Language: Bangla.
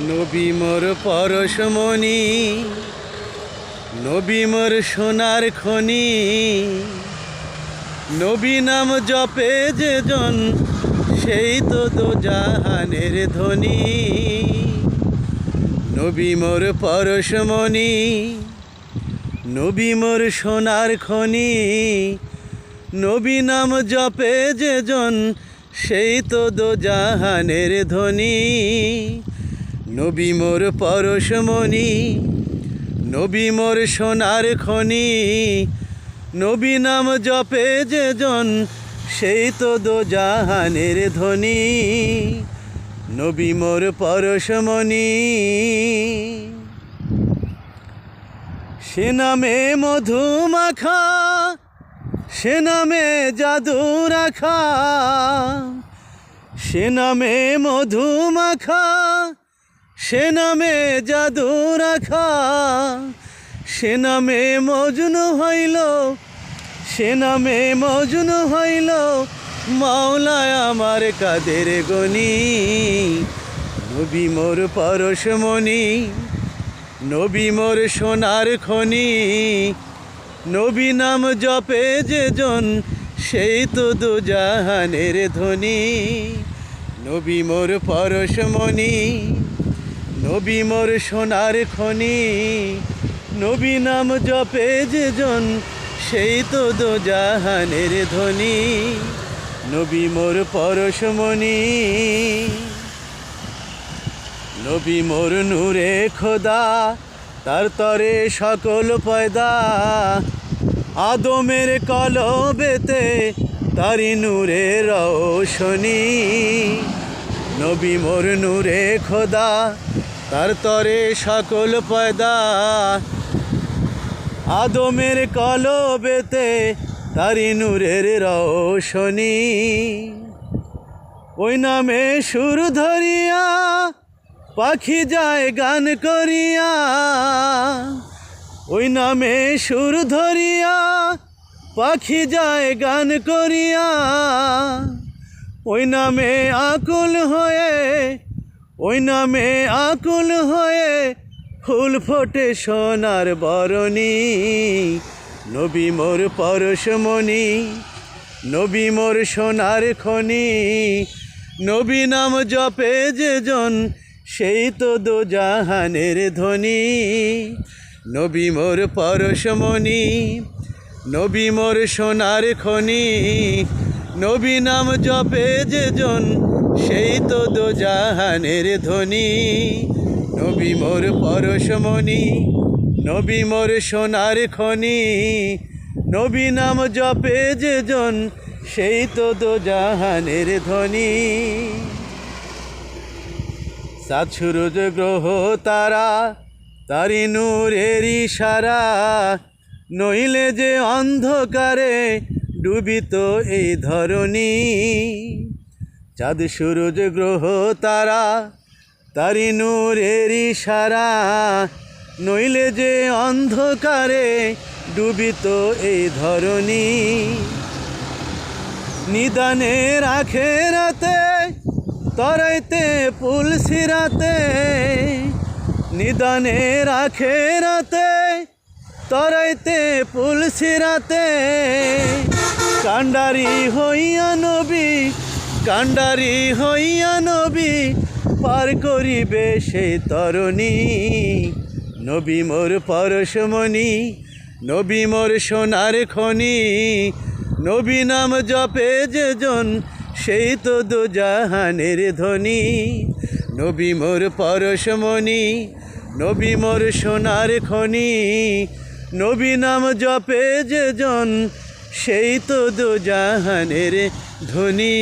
নবী মোর পরশমণি নবী মোর সোনার খনি। নবী নাম জপে যে জন সেই তো দো জাহানের ধ্বনি নবী মোর পরশমণি নবী মোর সোনার খনি। নবী নাম জপে যে জন সেই তো দো জাহানের ধ্বনি নবী মোর পরশমণি নবী মোর সোনার খনি। নবী নাম জপে যে জন, সেই তো দো জাহানের ধ্বনি নবী মোর পরশমণি সে নামে মধু মাখা, সে নামে জাদু রাখা। সে নামে মধু মাখা সে নামে জাদু রাখা, সে নামে মজনু হইল, সে নামে মজনু হইল, মাওলায় আমার কাদের গনি, নবী মোর পরশমণি নবী মোর সোনার খনি, নবী নাম জপে যে জন সেই তো দু জাহানের ধ্বনি নবী মোর পরশমণি নবী মোর সোনার খনি, নবী নাম জপে যে জন সেই তো দু জাহানের ধ্বনি নবী মোর পরশমণি, নবী মোর নূরে খোদা, তার তরে সকল পয়দা। আদমের কলবেতে তারি নূরে রোশনি নবী মোর নূরে খোদা তার তরে সকল পয়দা আদমের কলবেতে তারি নূরের রোশনি। ওই নামে সুর ধরিয়া, পাখি যায় গান করিয়া। ওই নামে সুর ধরিয়া, পাখি যায় গান করিয়া। ওই নামে আকুল হয়ে ওই নামে আকুল হয়ে ফুল ফোটে সোনার বরণী। নবী মোর পরশমণি নবী মোর সোনার খনি। নবী নাম জপে যে জন, সেই তো দো জাহানের ধ্বনি নবী মোর পরশমণি নবী মোর সোনার খনি। নবী নাম জপে যে জন সেই তো দো জাহানের ধ্বনি। নবী মোর পরশমণি নবী মোর সোনার খনি। নবী নাম জপে যে জন, সেই তো দো জাহানের ধ্বনি। সাত সূরজ গ্রহ তারা, তারি নূরের ইশারা। নইলে যে অন্ধকারে ডুবিত এই ধরণী। চাঁদ সূরজ গ্রহ তারা, তারি নূরের ইশারা। নইলে যে অন্ধকারে ডুবিত এই ধরণী। নিদানে রাখে রাতে, তরাইতে পুল সিরাতে। নিদানে রাখে রাতে, তরাইতে পুল সিরাতে। কান্ডারি হইয়া নবী কান্ডারি হইয়া নবী পার করিবে সেই তরণী। নবী মোর পরশমণি, নবী মোর সোনার খনি। নবী নাম জপে যে জন, সেই তো দু জাহানের ধ্বনি নবী মোর পরশমণি, নবী মোর সোনার খনি। নবী নাম জপে যে জন সেই তো দু জাহানের ধ্বনি।